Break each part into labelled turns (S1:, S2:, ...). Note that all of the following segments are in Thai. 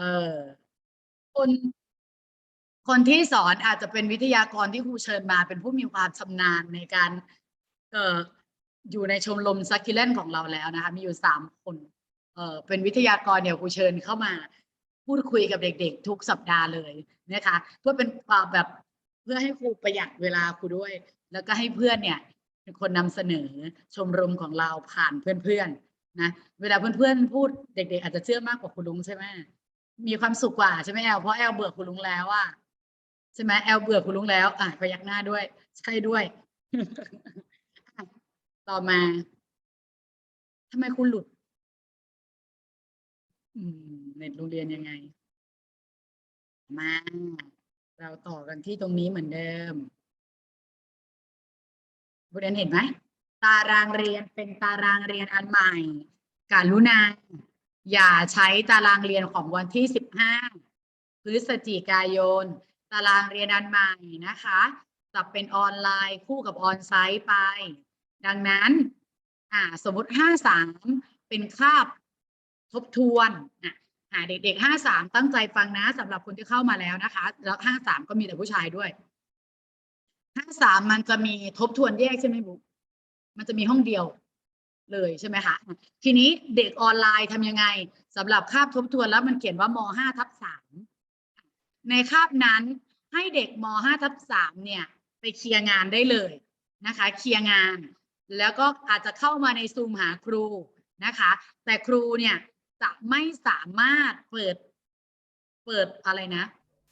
S1: เออคนคนที่สอนอาจจะเป็นวิทยากรที่ครูเชิญมา เป็นผู้มีความชำนาญในการเอ่ออยู่ในชมรมซักคิเลนของเราแล้วนะคะ มีอยู่สามคนเอ่อเป็นวิทยากรเดี๋ยวครูเชิญเข้ามา พูดคุยกับเด็กๆ ทุกสัปดาห์เลยนะคะ เพื่อเป็นความแบบเพื่อให้ครูประหยัดเวลาครูด้วย แล้วก็ให้เพื่อนเนี่ยเป็นคนนำเสนอชมรมของเราผ่านเพื่อนๆนะเวลาเพื่อนๆพูดเด็ก ๆ อาจจะเชื่อมากกว่าคุณลุงใช่ไหม มีความสุขกว่าใช่ไหมแอลเพราะแอลเบื่อคุณลุงแล้วอะใช่ไหมแอลเบื่อคุณลุงแล้ว อะพยักหน้าด้วย ใช่ด้วย ต่อมาทำไมคุณหลุดอืมเน็ตโรงเรียนยังไง มา เราต่อกันที่ตรงนี้เหมือนเดิมบุเรียนเห็นไหม ตารางเรียนเป็นตารางเรียนอันใหม่ การุณา อย่าใช้ตารางเรียนของวันที่สิบห้าพฤศจิกายน ตารางเรียนอันใหม่นะคะจะเป็นออนไลน์คู่กับออนไซต์ไป ดังนั้นอ่าสมมติห้าสามเป็นคาบทบทวนอะหาเด็กๆห้าสามตั้งใจฟังนะสำหรับคนที่เข้ามาแล้วนะคะ แล้วห้าสามก็มีแต่ผู้ชายด้วยห้าสามมันจะมีทบทวนแยกใช่ไหมบุ๊มันจะมีห้องเดียว เลยใช่ไหมคะทีนี้เด็กออนไลน์ทำยังไงสำหรับคาบทบทวนแล้วมันเขียนว่ามห้าทับสามในคาบนั้นให้เด็กมห้าทับสามเนี่ยไปเคลียร์งานได้เลยนะคะ เคลียร์งาน แล้วก็อาจจะเข้ามาในซูมหาครูนะคะ แต่ครูเนี่ยจะไม่สามารถเปิดเปิดอะไรนะ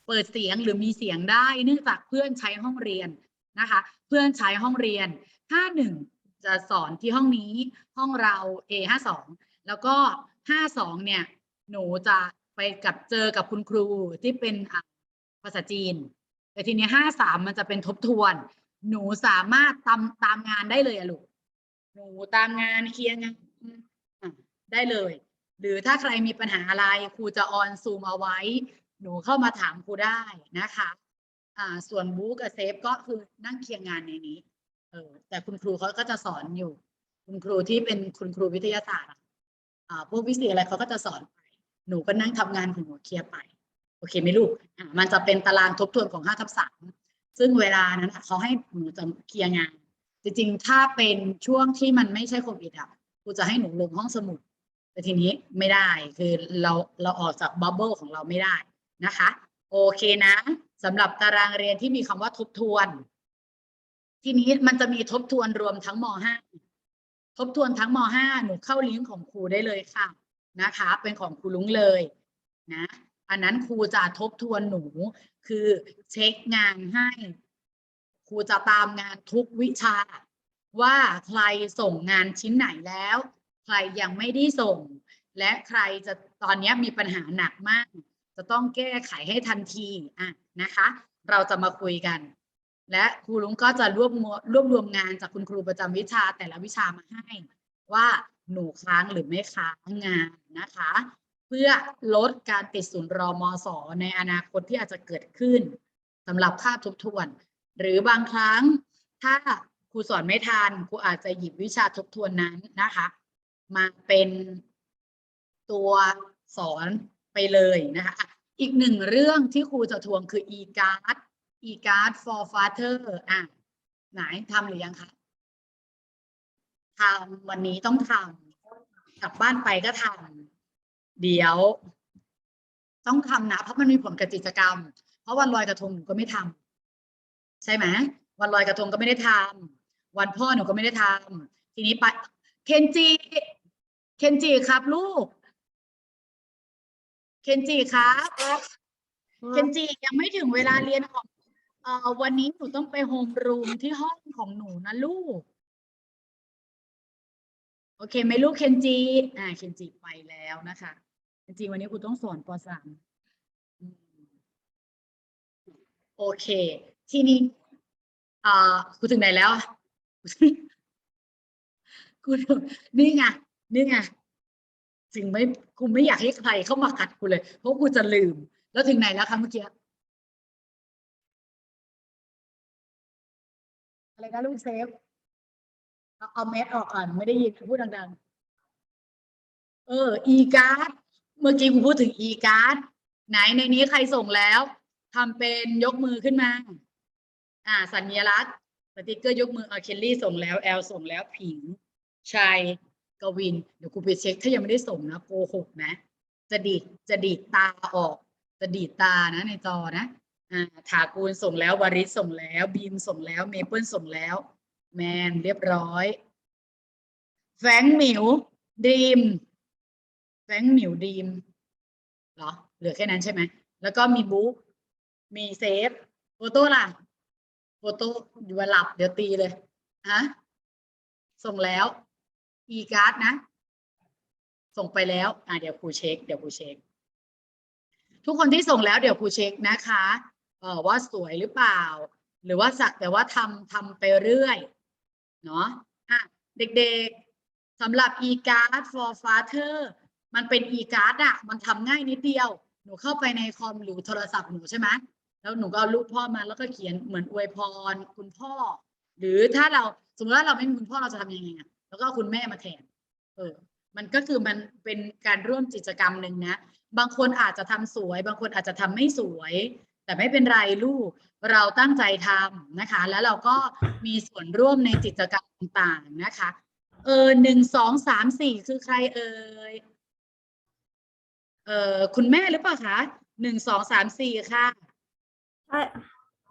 S1: เปิดเสียงหรือมีเสียงได้เนื่องจากเพื่อนใช้ห้องเรียนนะคะ เพื่อนใช้ห้องเรียน51 จะสอนที่ห้องนี้ห้องเรา A52 แล้วก็52เนี่ย หนูจะไปกับเจอกับคุณครูที่เป็นภาษาจีน แต่ทีนี้53มันจะเป็นทบทวน หนูสามารถตามตามงานได้เลยอะลูกหนูตามงานเคลียร์งานได้เลย หรือถ้าใครมีปัญหาอะไรครูจะออนซูมเอาไว้ หนูเข้ามาถามครูได้นะคะ อ่าส่วนบู๊กับเซฟก็คือนั่งเคลียร์งานในนี้ เออแต่คุณครูเขาก็จะสอนอยู่ คุณครูที่เป็นคุณครูวิทยาศาสตร์อ่าพวกวิสิอะไรเขาก็จะสอนไปหนูก็นั่งทำงานของหนูเคลียร์ไป โอเคไหมลูกอ่ามันจะเป็นตารางทบทวนของห้าทับสามซึ่งเวลานั้นอะเขาให้หนูจะเคลียร์งาน จริงๆ ถ้าเป็นช่วงที่มันไม่ใช่โควิดอะครูจะให้หนูลงห้องสมุด แต่ทีนี้ไม่ได้คือเราเราออกจากบับเบิลของเราไม่ได้นะคะ โอเคนะสำหรับตารางเรียนที่มีคำว่าทบทวน ทีนี้มันจะมีทบทวนรวมทั้งม .5 ทบทวนทั้งม .5 หนูเข้าลิงก์ของครูได้เลยค่ะนะคะ เป็นของครูลุงเลยนะอันนั้นครูจะทบทวนหนูคือเช็คงานให้ครูจะตามงานทุกวิชา ว่าใครส่งงานชิ้นไหนแล้ว ใครยังไม่ได้ส่ง และใครจะตอนนี้มีปัญหาหนักมาก จะต้องแก้ไขให้ทันทีอะนะคะ เราจะมาคุยกัน และครูลุงก็จะรวบรวมรวบรวมงานจากคุณครูประจำวิชาแต่ละวิชามาให้ ว่าหนูค้างหรือไม่ค้างงานนะคะ เพื่อลดการติดศูนย์รอมอสอในอนาคตที่อาจจะเกิดขึ้นสำหรับค่าทบทวน หรือบางครั้งถ้าครูสอนไม่ทันครูอาจจะหยิบวิชาทบทวนนั้นนะคะ มาเป็นตัวสอนไปเลยนะคะอะอีกหนึ่งเรื่องที่ครูจะทวงคือ e-card e-card for father อะไหนทำหรือยังคะทำวันนี้ต้องทำกลับบ้านไปก็ทำเดี๋ยว ต้องทำนะ เพราะมันมีผลกับกิจกรรม เพราะวันลอยกระทงหนูก็ไม่ทำใช่ไหมวันลอยกระทงก็ไม่ได้ทำวันพ่อหนูก็ไม่ได้ทำทีนี้ไปเคนจิเคนจิครับ ลูก เคนจิครับ เคนจิยังไม่ถึงเวลาเรียนของเอ่อวันนี้หนูต้องไปโฮมรูมที่ห้องของหนูนะลูก โอเคไหมลูกเคนจิอ่าเคนจิไปแล้วนะคะเคนจิวันนี้ครูต้องสอนปสามโอเค ทีนี้อ่าครูถึงไหนแล้วครูนี่ไงนี่ไงถึงไม่ครูไม่อยากให้ใครเข้ามาขัดครูเลย เพราะครูจะลืม แล้วถึงไหนแล้วคะเมื่อกี้ อะไรนะลูกเซฟเอาเอาแมสออกก่อนไม่ได้ยินพูดดังๆ เออ e card เมื่อกี้กูพูดถึง e card ไหนในนี้ใครส่งแล้วทำเป็นยกมือขึ้นมา อ่า สัญลักษณ์สติกเกอร์ยกมือเอาเคลลี่ส่งแล้วแอลส่งแล้วผิงชัยกวิน เดี๋ยวกูไปเช็ค ถ้ายังไม่ได้ส่งนะโกหกนะ จะดีดจะดีดตาออก จะดีดตานะในจอนะ อ่าถากูลส่งแล้ววาริศส่งแล้ว บีมส่งแล้ว เมเปิลส่งแล้ว แมนเรียบร้อยแฟงหมิวดีมแฟงหมิวดีมเหรอ เหลือแค่นั้นใช่ไหม แล้วก็มีบุ๊กมีเซฟโฟโต้ล่ะโฟโต้อยู่หลับเดี๋ยวตีเลยฮะส่งแล้ว อีการ์ดนะ ส่งไปแล้ว อ่าเดี๋ยวครูเช็ค เดี๋ยวครูเช็ค ทุกคนที่ส่งแล้วเดี๋ยวครูเช็คนะคะ เออว่าสวยหรือเปล่า หรือว่าสักแต่ว่าทำทำไปเรื่อยเนาะอะเด็กๆสำหรับ e-card for father มันเป็น e-card อะมันทำง่ายนิดเดียว หนูเข้าไปในคอมหรือโทรศัพท์หนูใช่ไหมแล้วหนูก็เอารูปพ่อมาแล้วก็เขียนเหมือนอวยพรคุณพ่อ หรือถ้าเราสมมติว่าเราไม่มีคุณพ่อเราจะทำยังไงอะแล้วก็คุณแม่มาแทน เออ มันก็คือมันเป็นการร่วมกิจกรรมหนึ่งนะ บางคนอาจจะทำสวย บางคนอาจจะทำไม่สวย แต่ไม่เป็นไรลูกเราตั้งใจทำนะคะ แล้วเราก็มีส่วนร่วมในกิจกรรมต่างๆนะคะ เออหนึ่งสองสามสี่คือใครเอ่ยเออคุณแม่หรือเปล่าคะหนึ่งสองสามสี่ค่ะ
S2: ใช่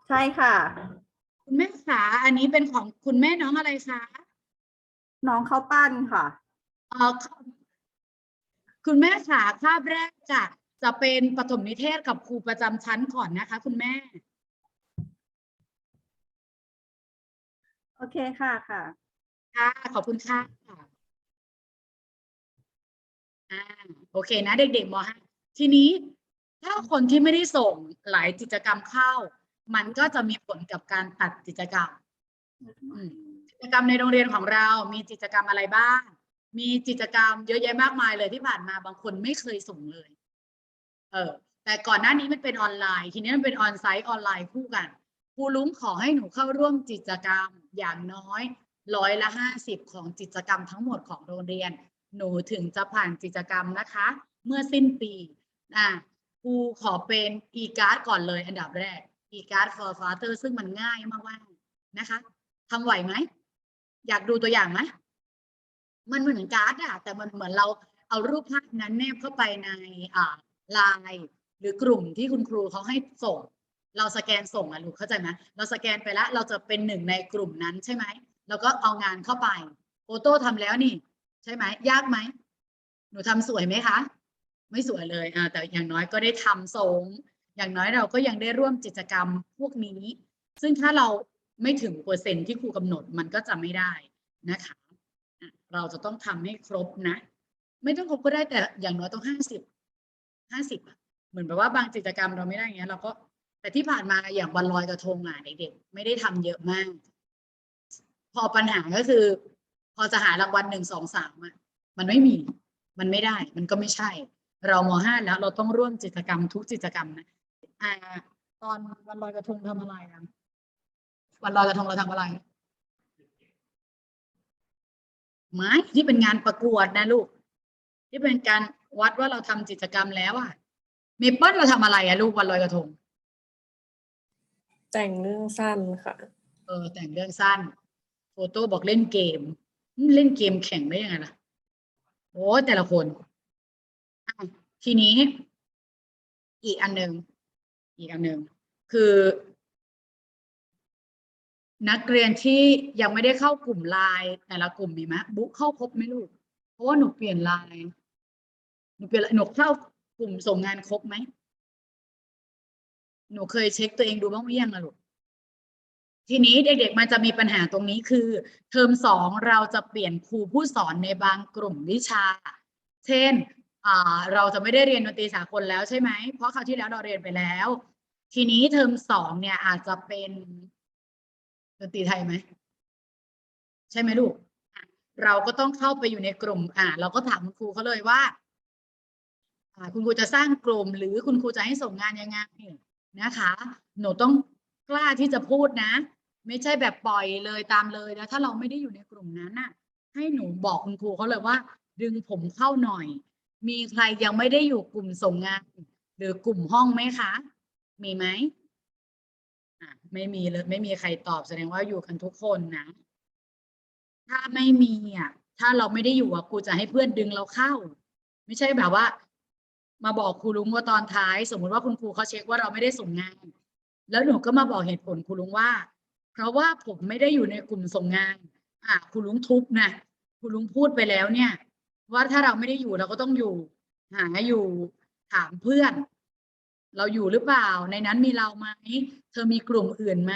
S2: ใช่ค่ะ
S1: คุณแม่ขาอันนี้เป็นของคุณแม่น้องอะไรคะ
S2: น้องเขาวปั้นค่ะ
S1: เออคุณแม่ขาคาบแรกจะ จะเป็นปฐมนิเทศกับครูประจำชั้นก่อนนะคะ คุณแม่
S2: โอเคค่ะค่ะ
S1: ค่ะขอบคุณค่ะอ่าโอเคนะ เด็กๆมห้าทีนี้ถ้าคนที่ไม่ได้ส่งหลายกิจกรรมเข้า มันก็จะมีผลกับการตัดกิจกรรมอืมกิจกรรมในโรงเรียนของเรา มีกิจกรรมอะไรบ้าง มีกิจกรรมเยอะแยะมากมายเลยที่ผ่านมาบางคนไม่เคยส่งเลยเออแต่ก่อนหน้านี้มันเป็นออนไลน์ ทีนี้มันเป็นออนไซต์ออนไลน์คู่กันครูลุงขอให้หนูเข้าร่วมกิจกรรมอย่างน้อยร้อยละห้าสิบของกิจกรรมทั้งหมดของโรงเรียน หนูถึงจะผ่านกิจกรรมนะคะ เมื่อสิ้นปีอะครูขอเป็น e-card ก่อนเลยอันดับแรก e-card for father ซึ่งมันง่ายมากๆนะคะทำไหวไหม อยากดูตัวอย่างไหมมันเหมือนการ์ดอะแต่มันเหมือนเราเอารูปภาพนั้นแนบเข้าไปในอ่า ไลน์หรือกลุ่มที่คุณครูเขาให้ส่ง เราสแกนส่งอะลูกเข้าใจไหมเราสแกนไปแล้วเราจะเป็นหนึ่งในกลุ่มนั้นใช่ไหมแล้วก็เอางานเข้าไปโอโต้ทำแล้วนี่ ใช่ไหมยากไหมหนูทำสวยไหมคะ ไม่สวยเลยอ่าแต่อย่างน้อยก็ได้ทำส่งอย่างน้อยเราก็ยังได้ร่วมกิจกรรมพวกนี้ ซึ่งถ้าเราไม่ถึงเปอร์เซ็นต์ที่ครูกำหนดมันก็จะไม่ได้นะคะอะเราจะต้องทำให้ครบนะ ไม่ต้องครบก็ได้แต่อย่างน้อยต้องห้าสิบ ห้าสิบอะเหมือนแบบว่าบางกิจกรรมเราไม่ได้อย่างเงี้ย เราก็แต่ที่ผ่านมาอย่างวันลอยกระทงอะเด็กๆไม่ได้ทำเยอะมาก พอปัญหาก็คือ พอจะหารางวัลหนึ่งสองสามอะมันไม่มีมันไม่ได้ มันก็ไม่ใช่ เรามห้าแล้ว เราต้องร่วมกิจกรรมทุกกิจกรรมนะอ่า ตอนวันลอยกระทงทำอะไรอะวันลอยกระทงเราทำอะไรไม้ที่เป็นงานประกวดนะลูก ที่เป็นการ วัดว่าเราทำกิจกรรมแล้วอะเมเปิลเราทำอะไรอะลูกวันลอยกระทง
S3: แต่งเรื่องสั้นค่ะ
S1: เออ แต่งเรื่องสั้น โฟโต้บอกเล่นเกมอืมเล่นเกมแข่งได้ยังไงล่ะโอ้แต่ละคนอะทีนี้ อีกอันหนึ่งอีกอันหนึ่งคือ นักเรียนที่ยังไม่ได้เข้ากลุ่มไลน์แต่ละกลุ่มมีไหมบุ๊กเข้าครบไหมลูก เพราะว่าหนูเปลี่ยนไลน์ หนูเปลี่ยนหนูเข้ากลุ่มส่งงานครบไหมหนูเคยเช็คตัวเองดูบ้างหรือยังอะลูกทีนี้เด็กๆมันจะมีปัญหาตรงนี้คือ เทอมสองเราจะเปลี่ยนครูผู้สอนในบางกลุ่มวิชา เช่นเราจะไม่ได้เรียนดนตรีสากลแล้วใช่ไหม เพราะคราวที่แล้วเราเรียนไปแล้ว ทีนี้เทอมสองเนี่ยอาจจะเป็นดนตรีไทยไหม ใช่ไหมลูก เราก็ต้องเข้าไปอยู่ในกลุ่ม อ่า เราก็ถามคุณครูเขาเลยว่า คุณครูจะสร้างกลุ่มหรือคุณครูจะให้ส่งงานยังไงนะคะ หนูต้องกล้าที่จะพูดนะ ไม่ใช่แบบปล่อยเลยตามเลยนะถ้าเราไม่ได้อยู่ในกลุ่มนั้นน่ะ ให้หนูบอกคุณครูเขาเลยว่า ดึงผมเข้าหน่อย มีใครยังไม่ได้อยู่กลุ่มส่งงาน หรือกลุ่มห้องไหมคะ มีไหมอะไม่มีเลยไม่มีใครตอบแสดงว่าอยู่กันทุกคนนะ ถ้าไม่มีอะถ้าเราไม่ได้อยู่อะครูจะให้เพื่อนดึงเราเข้า ไม่ใช่แบบว่า มาบอกครูลุงว่าตอนท้าย สมมุติว่าคุณครูเขาเช็คว่าเราไม่ได้ส่งงาน แล้วหนูก็มาบอกเหตุผลครูลุงว่า เพราะว่าผมไม่ได้อยู่ในกลุ่มส่งงาน อะครูลุงทุบนะครูลุงพูดไปแล้วเนี่ย ว่าถ้าเราไม่ได้อยู่เราก็ต้องอยู่ หาอยู่ถามเพื่อน เราอยู่หรือเปล่า ในนั้นมีเราไหมเธอมีกลุ่มอื่นไหม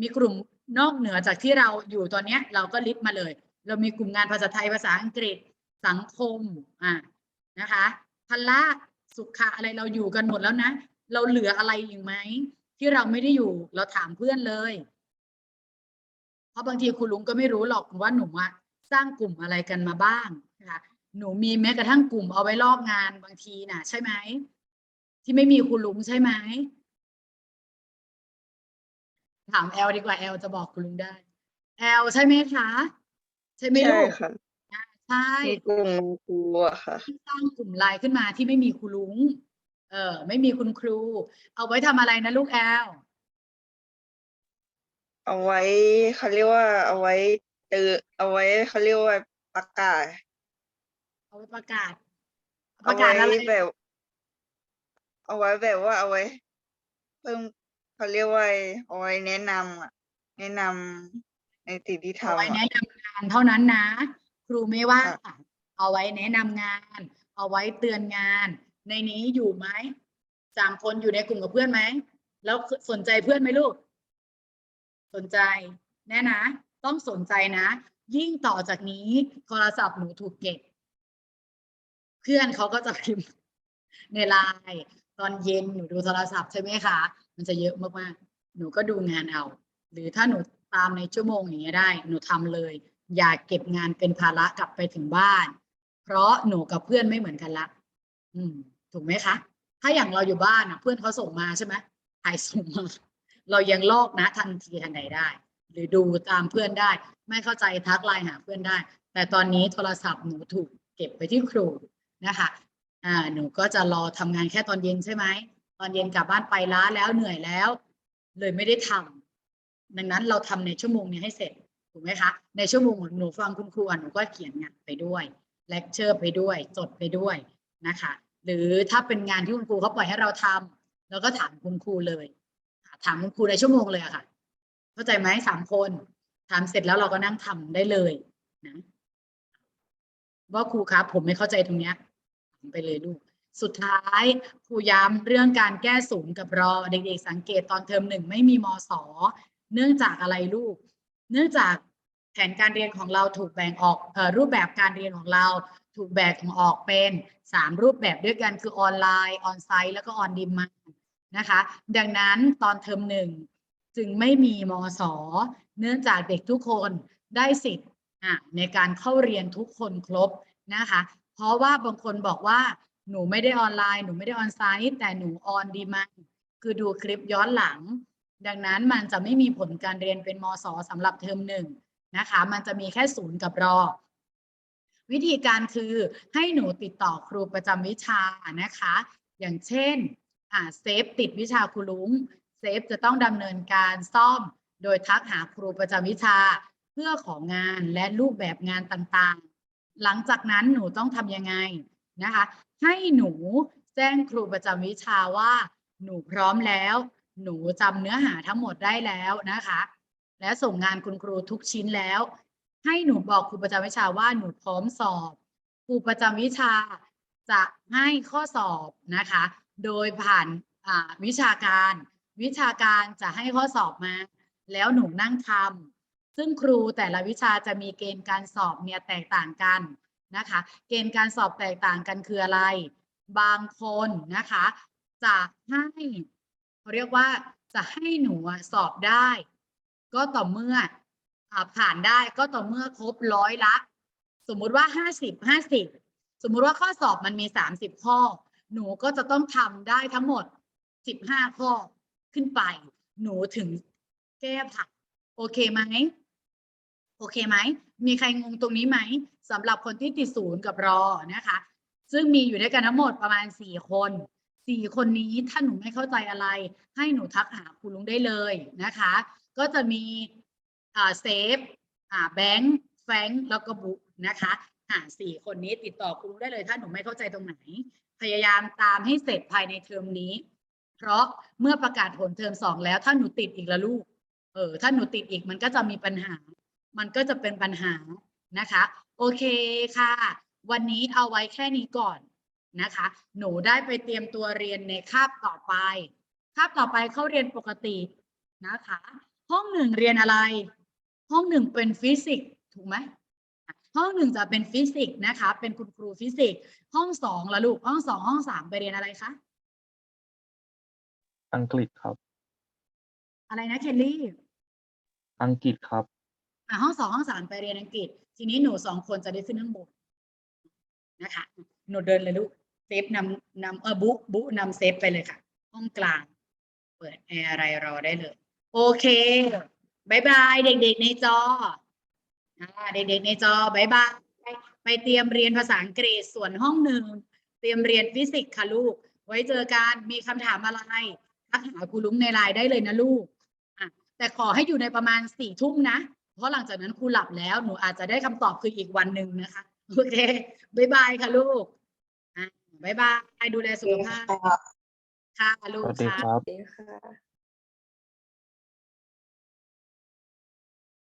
S1: มีกลุ่มนอกเหนือจากที่เราอยู่ตอนเนี้ย เราก็ลิสต์มาเลย เรามีกลุ่มงานภาษาไทยภาษาอังกฤษสังคมอะนะคะ พละสุขะอะไรเราอยู่กันหมดแล้วนะ เราเหลืออะไรอีกไหมที่เราไม่ได้อยู่ เราถามเพื่อนเลย เพราะบางทีคุณลุงก็ไม่รู้หรอกว่าหนูอะสร้างกลุ่มอะไรกันมาบ้างนะคะหนูมีแม้กระทั่งกลุ่มเอาไว้ลอกงานบางทีน่ะ ใช่ไหมที่ไม่มีคุณลุงใช่ไหมถามแอลดีกว่าแอลจะบอกคุณลุงได้แอลใช่ไหมคะ ใช่ไหมลูก
S4: ค่ะ
S1: อ่า ใช่
S4: มีกลุ่มครูอะค่ะ
S1: ที่สร้างกลุ่มไลน์ขึ้นมาที่ไม่มีครูลุง เออ ไม่มีคุณครู เอาไว้ทำอะไรนะลูกแอล
S4: เอาไว้เขาเรียกว่า เอาไว้เตือนเอาไว้เขาเรียกว่าประกาศ
S1: เอาไว้ประกาศ ป
S4: เอา
S1: ระกา
S4: ไว้
S1: ศอะไร
S4: แบบ เอาไว้แบบว่าเอาไว้ เพิ่มเขาเรียกว่าเอาไว้แนะนำอะแนะนำในสิ่งที่
S1: เอาไว้
S4: ทำอะ
S1: แนะนำงานเท่านั้นนะ ครูไม่ว่า
S4: ค่ะ
S1: เอาไว้แนะนำงาน เอาไว้เตือนงาน ในนี้อยู่ไหมสามคนอยู่ในกลุ่มกับเพื่อนไหม แล้วสนใจเพื่อนไหมลูก สนใจ แน่นะ ต้องสนใจนะ ยิ่งต่อจากนี้โทรศัพท์หนูถูกเก็บ เพื่อนเขาก็จะพิมพ์ในไลน์ตอนเย็นหนูดูโทรศัพท์ใช่ไหมคะ มันจะเยอะมากๆ หนูก็ดูงานเอา หรือถ้าหนูตามในชั่วโมงอย่างเงี้ยได้ หนูทำเลย อย่าเก็บงานเป็นภาระกลับไปถึงบ้าน เพราะหนูกับเพื่อนไม่เหมือนกันละ อืม ถูกไหมคะ ถ้าอย่างเราอยู่บ้านอะ เพื่อนเขาส่งมาใช่ไหมถ่ายส่งมาเรายังลอกนะทันทีทันใดได้ หรือดูตามเพื่อนได้ ไม่เข้าใจทักไลน์หาเพื่อนได้ แต่ตอนนี้โทรศัพท์หนูถูกเก็บไปที่ครูนะคะ อ่า หนูก็จะรอทำงานแค่ตอนเย็นใช่ไหม ตอนเย็นกลับบ้านไปล้าแล้วเหนื่อยแล้ว เลยไม่ได้ทำดังนั้นเราทำในชั่วโมงนี้ให้เสร็จ ถูกไหมคะในชั่วโมงหนูฟังคุณครูหนูก็เขียนงานไปด้วยเลคเชอร์ไปด้วยจดไปด้วยนะคะหรือถ้าเป็นงานที่คุณครูเขาปล่อยให้เราทำเราก็ถามคุณครูเลย ถามคุณครูในชั่วโมงเลยอะค่ะ เข้าใจไหมสามคนถามเสร็จแล้วเราก็นั่งทำได้เลยนะว่าครูครับผมไม่เข้าใจตรงเนี้ยถามไปเลยลูก สุดท้ายครูย้ำเรื่องการแก้ศูนย์กับรอเด็กๆสังเกตตอนเทอมหนึ่งไม่มีมศเนื่องจากอะไรลูก เนื่องจากแผนการเรียนของเราถูกแบ่งออกออรูปแบบการเรียนของเราถูกแบ่งออกเป็นสามรูปแบบด้วยกันคือออนไลน์ออนไซต์แล้วก็ออนดิมานนะคะ ดังนั้นตอนเทอมหนึ่งจึงไม่มีมศเนื่องจากเด็กทุกคนได้สิทธิ์ในการเข้าเรียนทุกคนครบนะคะ เพราะว่าบางคนบอกว่าหนูไม่ได้ออนไลน์หนูไม่ได้ออนไซต์แต่หนูออนดีมาคือดูคลิปย้อนหลัง ดังนั้นมันจะไม่มีผลการเรียนเป็นมศสำหรับเทอมหนึ่งนะคะ มันจะมีแค่ศูนย์กับรอ วิธีการคือให้หนูติดต่อครูประจำวิชานะคะ อย่างเช่นเซฟติดวิชาครูลุงเซฟจะต้องดำเนินการซ่อม โดยทักหาครูประจำวิชาเพื่อของงานและรูปแบบงานต่างๆ หลังจากนั้นหนูต้องทำยังไงนะคะ ให้หนูแจ้งครูประจำวิชาว่า หนูพร้อมแล้ว หนูจำเนื้อหาทั้งหมดได้แล้วนะคะ และส่งงานคุณครูทุกชิ้นแล้ว ให้หนูบอกครูประจำวิชาว่าหนูพร้อมสอบครูประจำวิชาจะให้ข้อสอบนะคะ โดยผ่านวิชาการ วิชาการจะให้ข้อสอบมา แล้วหนูนั่งทำซึ่งครูแต่ละวิชาจะมีเกณฑ์การสอบเนี่ยแตกต่างกันนะคะ เกณฑ์การสอบแตกต่างกันคืออะไร บางคนนะคะจะให้ เขาเรียกว่าจะให้หนูสอบได้ ก็ต่อเมื่ออผ่านได้ก็ต่อเมื่อครบร้อยละ สมมุติว่าห้าสิบห้าสิบสมมุติว่าข้อสอบมันมีสามสิบข้อ หนูก็จะต้องทำได้ทั้งหมดสิบห้าข้อขึ้นไป หนูถึงแก้ผักโอเคไหมโอเคไหม มีใครงงตรงนี้ไหมสำหรับคนที่ติดศูนย์กับรอนะคะ ซึ่งมีอยู่ด้วยกันทั้งหมดประมาณสี่คน สี่คนนี้ถ้าหนูไม่เข้าใจอะไร ให้หนูทักหาครูลุงได้เลยนะคะ ก็จะมีอ่าเซฟอ่าแบงค์แฟงแล้วก็บุ๊กนะคะอ่าสี่คนนี้ติดต่อครูลุงได้เลย ถ้าหนูไม่เข้าใจตรงไหน พยายามตามให้เสร็จภายในเทอมนี้ เพราะเมื่อประกาศผลเทอมสองแล้วถ้าหนูติดอีกละลูกเออถ้าหนูติดอีกมันก็จะมีปัญหา มันก็จะเป็นปัญหานะคะ โอเคค่ะ วันนี้เอาไว้แค่นี้ก่อน นะคะ หนูได้ไปเตรียมตัวเรียนในคาบต่อไป คาบต่อไปเข้าเรียนปกตินะคะ ห้องหนึ่งเรียนอะไร ห้องหนึ่งเป็นฟิสิกส์ถูกไหมห้องหนึ่งจะเป็นฟิสิกส์นะคะ เป็นคุณครูฟิสิกส์ห้องสองละลูกห้องสองห้องสามไปเรียนอะไรคะ
S5: อังกฤษครับ
S1: อะไรนะเคลลี่
S5: อังกฤษครับ
S1: อะห้องสองห้องสามไปเรียนอังกฤษ ทีนี้หนูสองคนจะได้ขึ้นข้างบนนะคะ หนูเดินเลยลูก เซฟนำนำเออบุ๊บุ๊นำเซฟไปเลยค่ะ ห้องกลาง เปิดแอร์อะไรรอได้เลย โอเคบายบายเด็กๆในจออ่าเด็กๆในจอบายบายไปเตรียมเรียนภาษาอังกฤษส่วนห้องหนึ่ง เตรียมเรียนฟิสิกส์ค่ะลูก ไว้เจอกันมีคำถามอะไรทักหาครูลุงในไลน์ได้เลยนะลูกอะแต่ขอให้อยู่ในประมาณสี่ทุ่มนะ เพราะหลังจากนั้นครูหลับแล้วหนูอาจจะได้คำตอบคืออีกวันหนึ่งนะคะ โอเคบายบายค่ะลูก บายบายดูแลสุขภาพค่ะลู
S5: ส
S1: ก
S5: วัสดี
S1: ค่ะ
S5: ครับ
S3: ดีค่ะ